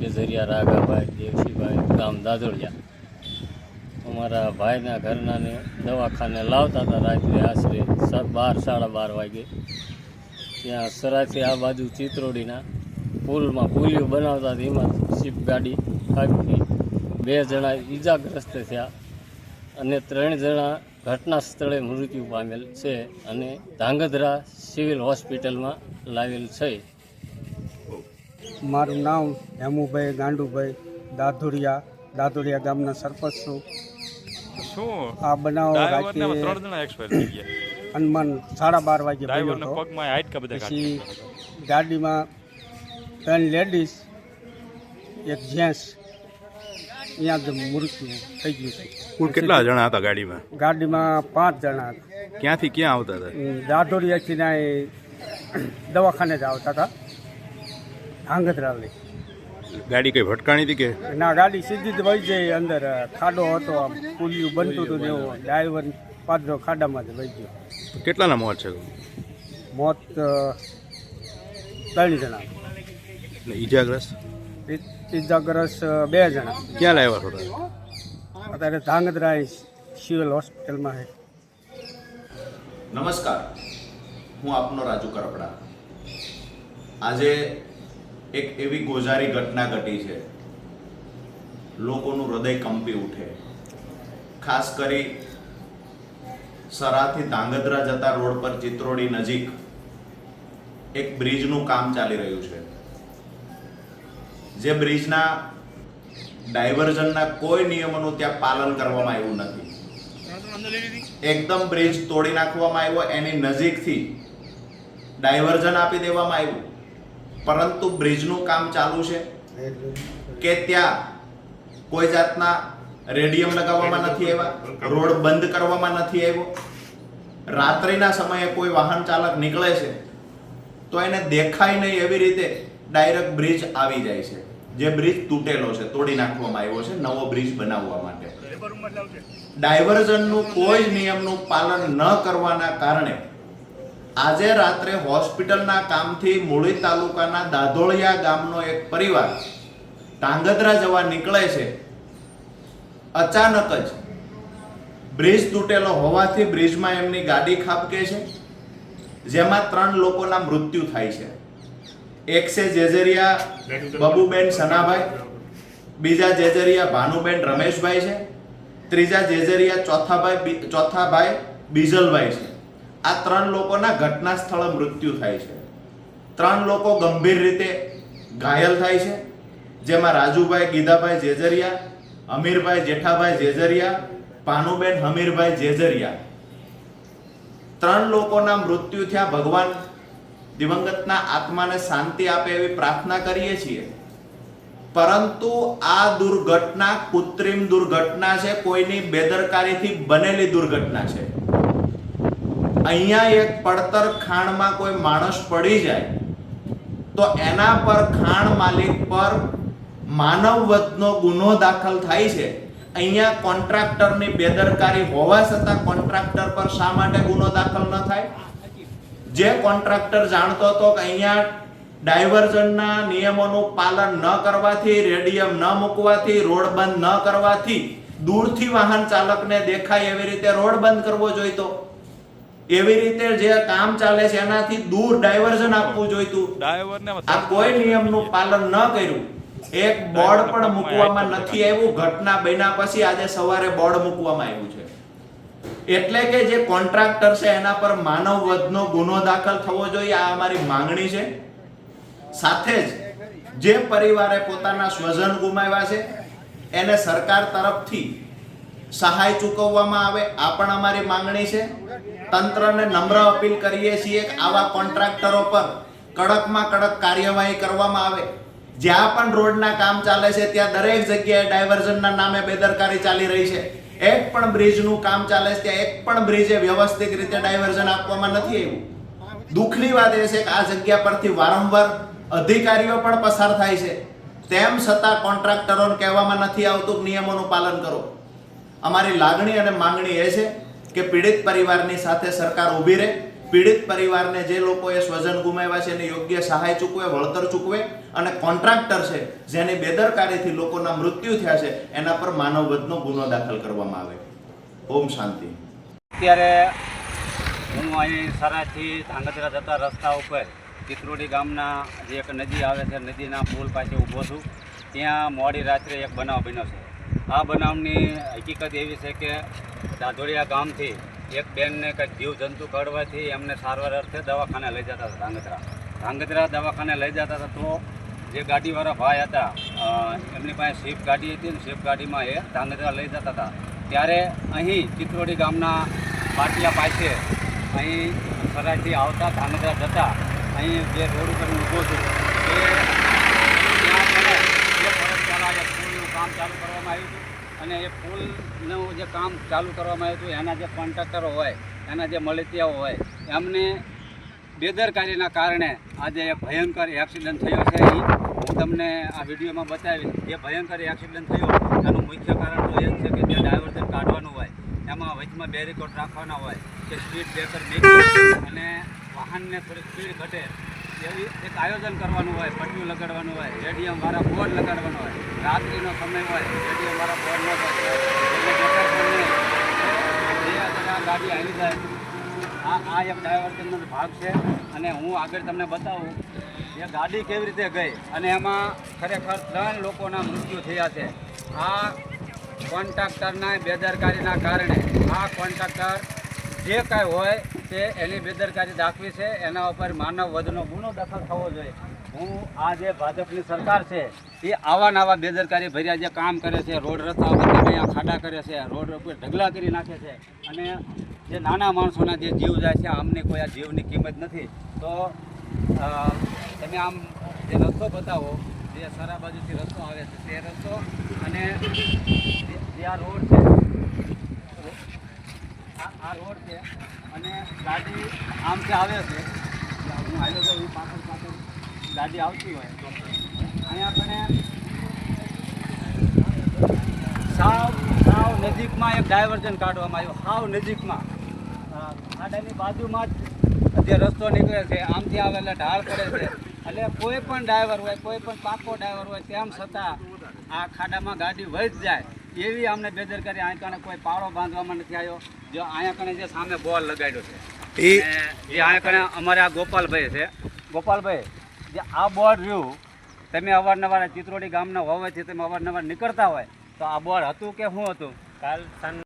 કેસરિયા રાઘાભાઈ દેવસીભાઈ ગામ દાદોડિયા અમારા ભાઈના ઘરનાને દવાખાને લાવતા હતા રાત્રે આશરે બાર, સાડા બાર વાગે. ત્યાં સરાથી આ બાજુ ચિત્રોડીના પુલમાં પુલિયો બનાવતા હતા. એમાં શિપ ગાડી ખાબકી બે જણા ઈજાગ્રસ્ત થયા અને ત્રણ જણા ઘટના સ્થળે મૃત્યુ પામેલ છે અને ધાંગધ્રા સિવિલ હોસ્પિટલમાં લાવેલ છે. મારું નામ હેમુભાઈ ગાંડુભાઈ દાધુરિયા દાધુરિયા ગામના સરપંચ છું. શું? આ બનાવ રાતે ત્રણ જણા એક્સપાયર થઈ ગયા. હનુમાન સાડા બાર વાગે પછી ગાડીમાં ત્રણ લેડીઝ એક જેન્ટ્સ અહીંયા જ મૃત્યુ થઈ ગયું છે. કુલ કેટલા જણા હતા ગાડીમાં? ગાડીમાં પાંચ જણા હતા. ક્યાંથી ક્યાં આવતા હતા? દાઢોરિયાથી ના એ દવાખાને જ આવતા હતા. આંગધરા લઈ ગાડી કઈ ભટકાણી હતી કે? ના ગાડી સીધી જ વહી જાય અંદર ખાડો હતો આમ પુલિયું બનતું હતું એવું. ડ્રાઈવર પાદરો ખાડામાં જ વહી ગયો. કેટલાના મોત છે? મોત ત્રણ જણા. ઈજાગ્રસ્ત? ઈજાગ્રસ્ત બે જણા. ક્યાં લાવ્યા છો તમે? અત્યારે ધાંગધ્રા સિવિલ હોસ્પિટલમાં છે. નમસ્કાર. હું આપનો રાજુ કરપડા. આજે એક એવી ગોઝારી ઘટના ઘટી છે. લોકોનું હૃદય કંપી ઉઠે. ખાસ કરી સરાથી ધાંગધ્રા જતા રોડ પર ચિત્રોડી નજીક એક બ્રિજનું કામ ચાલી રહ્યું છે. જે બ્રિજના ડાયવર્ઝનના કોઈ નિયમોનું ત્યાં પાલન કરવામાં આવ્યું નથી. એકદમ બ્રિજ તોડી નાખવામાં આવ્યો, એની નજીકથી ડાયવર્ઝન આપી દેવામાં આવ્યું. પરંતુ બ્રિજનું કામ ચાલુ છે કે ત્યાં કોઈ જાતના રેડિયમ લગાવવામાં નથી આવ્યા, રોડ બંધ કરવામાં નથી આવ્યો. રાત્રિના સમયે કોઈ વાહન ચાલક નીકળે છે, તો એને દેખાય નહીં એવી રીતે ડાયરેક્ટ બ્રિજ આવી જાય છે. જે બ્રિજ તૂટેલો છે, તોડી નાખવામાં આવ્યો છે, નવો બ્રિજ બનાવવા માટે. ડાયવર્ઝનનું કોઈ નિયમનું પાલન ન કરવાના કારણે આજે રાત્રે હોસ્પિટલના કામથી મૂળી તાલુકાના દાધોળિયા ગામનો એક પરિવાર ટાંગધ્રા જવા નીકળે છે. અચાનક જ બ્રિજ તૂટેલો હોવાથી બ્રિજમાં એમની ગાડી ખાબકે છે, જેમાં ત્રણ લોકોના મૃત્યુ થાય છે. એક છે જેજરિયા બબુબેન સનાભાઈ, બીજા જેજરિયા ભાનુબેન રમેશભાઈ છે, ત્રીજા જેજરિયા ચોથાભાઈ ચોથાભાઈ બીજલભાઈ છે. આ ત્રણ લોકોના ઘટના સ્થળે મૃત્યુ થાય છે. ત્રણ લોકો ગંભીર રીતે ઘાયલ થાય છે, જેમાં રાજુભાઈ ગીધાભાઈ જેજરિયા, અમીરભાઈ જેઠાભાઈ જેજરિયા, ભાનુબેન હમીરભાઈ જેજરિયા. ત્રણ લોકોના મૃત્યુ થયા ભગવાન દિવંગતના આત્માને શાંતિ આપે એવી પ્રાર્થના કરીએ છીએ. પરંતુ આ દુર્ઘટના કૃત્રિમ દુર્ઘટના છે, કોઈની બેદરકારીથી બનેલી દુર્ઘટના છે. અહીંયા એક પડતર ખાણમાં કોઈ માણસ પડી જાય, તો એના પર ખાણ માલિક પર માનવ વધનો ગુનો દાખલ થાય છે. અહીંયા કોન્ટ્રાક્ટરની બેદરકારી હોવા છતાં કોન્ટ્રાક્ટર પર શા માટે ગુનો દાખલ ન થાય? જે કોન્ટ્રાક્ટર જાણતો હતો કે અહીંયા ડાયવર્ઝનના નિયમોનું પાલન ન કરવાથી રેડિયમ ન મૂકવાથી રોડ બંધ ન કરવાથી દૂરથી વાહન ચાલકને દેખાય એવી રીતે રોડ બંધ કરવો જોઈતો. એવી રીતે જે કામ ચાલે છે એનાથી દૂર ડાયવર્ઝન આપવું જોઈતું. આ કોઈ નિયમનું પાલન ન કર્યું. એક બોર્ડ પણ મૂકવામાં નથી આવ્યું. ઘટના બન્યા પછી આજે સવારે બોર્ડ મૂકવામાં આવ્યું છે. એટલે કે જે કોન્ટ્રાક્ટર છે, એના પર માનવ વધનો ગુનો દાખલ થવો જોઈએ, આ અમારી માંગણી છે. સાથે જ જે પરિવારે પોતાના સ્વજન ગુમાવ્યા છે, એને સરકાર તરફથી સહાય ચૂકવવામાં આવે, આ પણ અમારી માંગણી છે. તંત્રને નમ્ર અપીલ કરીએ છીએ કે આવા કોન્ટ્રાક્ટરો પર કડકમાં કડક કાર્યવાહી કરવામાં આવે. જ્યાં પણ રોડના કામ ચાલે છે, ત્યાં દરેક જગ્યાએ ડાયવર્ઝનના નામે બેદરકારી ચાલી રહી છે. એક પણ બ્રિજનું કામ ચાલે છે, ત્યાં એક પણ બ્રિજે વ્યવસ્થિત રીતે ડાયવર્ઝન આપવામાં નથી આવ્યું. દુઃખની વાત એ છે કે આ જગ્યા પરથી વારંવાર અધિકારીઓ પણ પસાર થાય છે. તેમ છતાં કોન્ટ્રાક્ટરોને કહેવામાં નથી આવતું નિયમોનું પાલન કરો. અમારી લાગણી અને માંગણી એ છે કે પીડિત પરિવારની સાથે સરકાર ઊભી રહે. પીડિત પરિવારને જે લોકોએ સ્વજન ગુમાવ્યા છે એને યોગ્ય સહાય ચૂકવે, વળતર ચૂકવે અને કોન્ટ્રાક્ટર છે, જેની બેદરકારીથી લોકોના મૃત્યુ થયા છે, એના પર માનવ વધનો ગુનો દાખલ કરવામાં આવે. ઓમ શાંતિ. અત્યારે હું અહીં સરાથી ધાંગધ્રા જતા રસ્તા ઉપર ચિત્રોડી ગામના જે એક નદી આવે છે, નદીના પુલ પાસે ઊભો છું. ત્યાં મોડી રાત્રે એક બનાવ બન્યો છે. આ બનાવની હકીકત એવી છે કે દાધોડિયા ગામથી એક બેનને કંઈક જીવજંતુ કડવાથી એમને સારવાર અર્થે દવાખાને લઈ જતા હતા, ધાંગધ્રા. ધાંગધ્રા દવાખાને લઈ જતા હતા તો જે ગાડીવાળા ભાઈ હતા એમની પાસે સ્વિફ્ટ ગાડી હતી ને સ્વિફ્ટ ગાડીમાં એ ધાંગધ્રા લઈ જતા હતા. ત્યારે અહીં ચિત્રોડી ગામના પાટિયા પાસે અહીં સરાયથી આવતા ધાંગધ્રા જતા અહીં જે રોડ ઉપર ઊભો છું, એ ત્યાં જે ફરજ ચાલે એ કામ ચાલુ કરવામાં આવ્યું હતું. અને એ પુલનું જે કામ ચાલુ કરવામાં આવ્યું હતું, એના જે કોન્ટ્રાક્ટરો હોય, એના જે મળતિયાઓ હોય, એમને બેદરકારીના કારણે આજે ભયંકર એક્સિડન્ટ થયો છે. હું તમને આ વિડીયોમાં બતાવીશ. જે ભયંકર એક્સિડન્ટ થયો, એનું મુખ્ય કારણ તો એ છે કે જે ડાયવર્ઝન કાઢવાનું હોય, એમાં વચમાં બેરીકોટ રાખવાના હોય, કે સ્પીડ બ્રેકર મેકી અને વાહનને થોડી સ્પીડ ઘટે એવી એક આયોજન કરવાનું હોય પટ્યું લગાડવાનું હોય, રેડિયમ વાળા બોર્ડ લગાડવાનો હોય, રાત્રિનો સમય હોય, રેડિયમ વાળા બોર્ડ ન ગાડી આવી જાય. આ આ એક ડાયવર્ટનનો ભાગ છે અને હું આગળ તમને બતાવું એ ગાડી કેવી રીતે ગઈ અને એમાં ખરેખર ત્રણ લોકોના મૃત્યુ થયા છે. આ કોન્ટ્રાક્ટરના બેદરકારીના કારણે, આ કોન્ટ્રાક્ટર જે કાંઈ હોય તે એની બેદરકારી દાખવી છે, એના ઉપર માનવ વધનો ગુનો દાખલ થવો જોઈએ. હું આ જે ભાજપની સરકાર છે, એ આવા નવા બેદરકારી ભર્યા જે કામ કરે છે, રોડ રસ્તા ઉપર ખાડા કરે છે, રોડ ઉપર ઢગલા કરી નાખે છે, અને જે નાના માણસોના જે જીવ જાય છે, આમને કોઈ આ જીવની કિંમત નથી. તો તમે આમ જે રસ્તો બતાવો, જે સારા બાજુથી રસ્તો આવે છે, તે રસ્તો અને જે આ રોડ છે આ રોડ છે અને ગાડી આમથી આવે છે, હું આવ્યો તો હું પાછળ પાછળ ગાડી આવતી હોય. અહીંયા આપણે સાવ સાવ નજીકમાં એક ડાયવર્ઝન કાઢવામાં આવ્યું. સાવ નજીકમાં. ખાડાની બાજુમાં જ જે રસ્તો નીકળે છે આમથી આવે એટલે ઢાળ પડે છે. એટલે કોઈ પણ ડ્રાઈવર હોય, કોઈ પણ પાકો ડ્રાઈવર હોય, તેમ છતાં આ ખાડામાં ગાડી વહી જાય. એવી અમને બેદરકારી અહીંયા કણે કોઈ પાળો બાંધવામાં નથી આવ્યો. જો અહીંયા કણે જે સામે બોલ લગાડ્યો છે. એ અહીંયા કણે અમારે આ ગોપાલભાઈ છે. ગોપાલભાઈ જે આ બોર્ડ રહ્યું તમે અવારનવાર આ ચિત્રોડી ગામના હોવાથી તમે અવારનવાર નીકળતા હોય તો આ બોર્ડ હતું કે શું હતું? કાલ સાંજ